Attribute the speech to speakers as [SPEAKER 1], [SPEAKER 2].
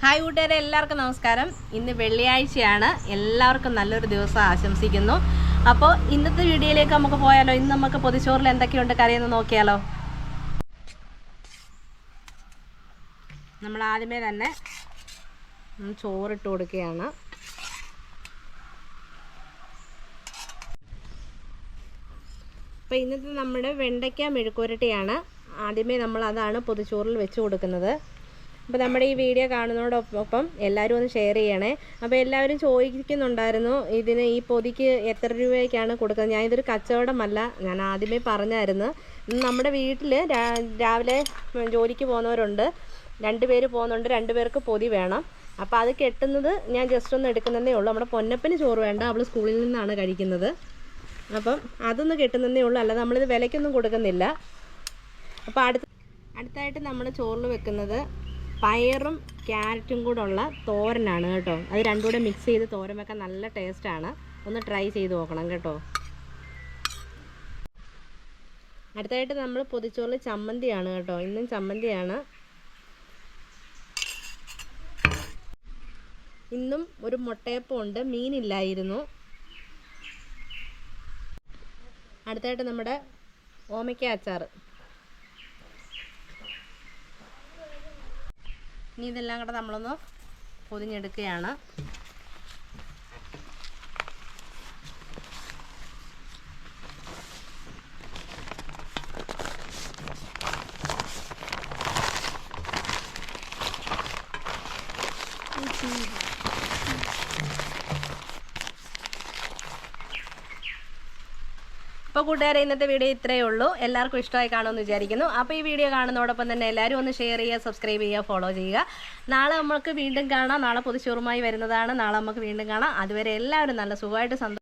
[SPEAKER 1] Hi കൂട്ടുകാരെ എല്ലാവർക്കും നമസ്കാരം. ഇന്ന് വെള്ളിയാഴ്ചയാണ്. എല്ലാവർക്കും നല്ലൊരു ദിവസം ആശംസിക്കുന്നു. അപ്പോൾ ഇന്നത്തെ വീഡിയോയിലേക്ക് നമുക്ക് പോയാലോ? ഇന്ന് നമുക്ക് പൊതിച്ചോറിൽ എന്തൊക്കെയുണ്ട്? കറിയെന്ന് നോക്കിയാലോ? നമ്മൾ ആദ്യമേ തന്നെ ചോറിട്ട് കൊടുക്കുകയാണ്. അപ്പോൾ ഇന്നത്തെ നമ്മുടെ വെണ്ടയ്ക്ക മെഴുക്കുരട്ടിയാണ് ആദ്യമേ നമ്മൾ അതാണ് പൊതിച്ചോറിൽ വെച്ച് കൊടുക്കുന്നത്. അപ്പോൾ നമ്മുടെ ഈ വീഡിയോ കാണുന്നതോടൊപ്പം എല്ലാവരും ഒന്ന് ഷെയർ ചെയ്യണേ. അപ്പോൾ എല്ലാവരും ചോദിക്കുന്നുണ്ടായിരുന്നു ഇതിന് ഈ പൊതിക്ക് എത്ര രൂപയ്ക്കാണ് കൊടുക്കുന്നത്? ഞാനിതൊരു കച്ചവടമല്ല ഞാൻ ആദ്യമേ പറഞ്ഞായിരുന്നു. നമ്മുടെ വീട്ടിൽ രാവിലെ ജോലിക്ക് പോകുന്നവരുണ്ട്. രണ്ട് പേര് പോകുന്നുണ്ട് രണ്ട് പേർക്ക് പൊതി വേണം. അപ്പോൾ അത് കെട്ടുന്നത് ഞാൻ ജസ്റ്റ് ഒന്ന് എടുക്കുന്നതേ ഉള്ളൂ. നമ്മുടെ പൊന്നപ്പന് ചോറ് വേണ്ട അവൾ സ്കൂളിൽ നിന്നാണ് കഴിക്കുന്നത്. അപ്പം അതൊന്ന് കെട്ടുന്നതേ ഉള്ളൂ അല്ലാതെ നമ്മളിത് വിലയ്ക്കൊന്നും കൊടുക്കുന്നില്ല. അപ്പോൾ അടുത്ത അടുത്തായിട്ട് നമ്മൾ ചോറിൽ വെക്കുന്നത് പയറും ക്യാരറ്റും കൂടെ ഉള്ള തോരനാണ് കേട്ടോ. അത് രണ്ടും കൂടെ മിക്സ് ചെയ്ത് തോരൻ വെക്കാൻ നല്ല ടേസ്റ്റാണ് ഒന്ന് ട്രൈ ചെയ്ത് നോക്കണം കേട്ടോ. അടുത്തായിട്ട് നമ്മൾ പൊതിച്ചോറിൽ ചമ്മന്തിയാണ് കേട്ടോ. ഇന്നും ചമ്മന്തിയാണ്. ഇന്നും ഒരു മുട്ടയപ്പം ഉണ്ട്. മീനില്ലായിരുന്നു അടുത്തായിട്ട് നമ്മുടെ ഓമയ്ക്ക അച്ചാർ ഇനി ഇതെല്ലാം കൂടെ നമ്മളൊന്ന് പൊതിഞ്ഞെടുക്കുകയാണ്. അപ്പോൾ കൂട്ടുകാരെ ഇന്നത്തെ വീഡിയോ ഇത്രയേ ഉള്ളൂ. എല്ലാവർക്കും ഇഷ്ടമായി കാണുമെന്ന് വിചാരിക്കുന്നു. അപ്പോൾ ഈ വീഡിയോ കാണുന്നതോടൊപ്പം തന്നെ എല്ലാവരും ഒന്ന് ഷെയർ ചെയ്യുക സബ്സ്ക്രൈബ് ചെയ്യുക ഫോളോ ചെയ്യുക. നാളെ നമുക്ക് വീണ്ടും കാണാം. നാളെ പൊതിച്ചോറുമായി വരുന്നതാണ്. നാളെ നമുക്ക് വീണ്ടും കാണാം. അതുവരെ എല്ലാവരും നല്ല സുഖമായിട്ട് സന്തോഷം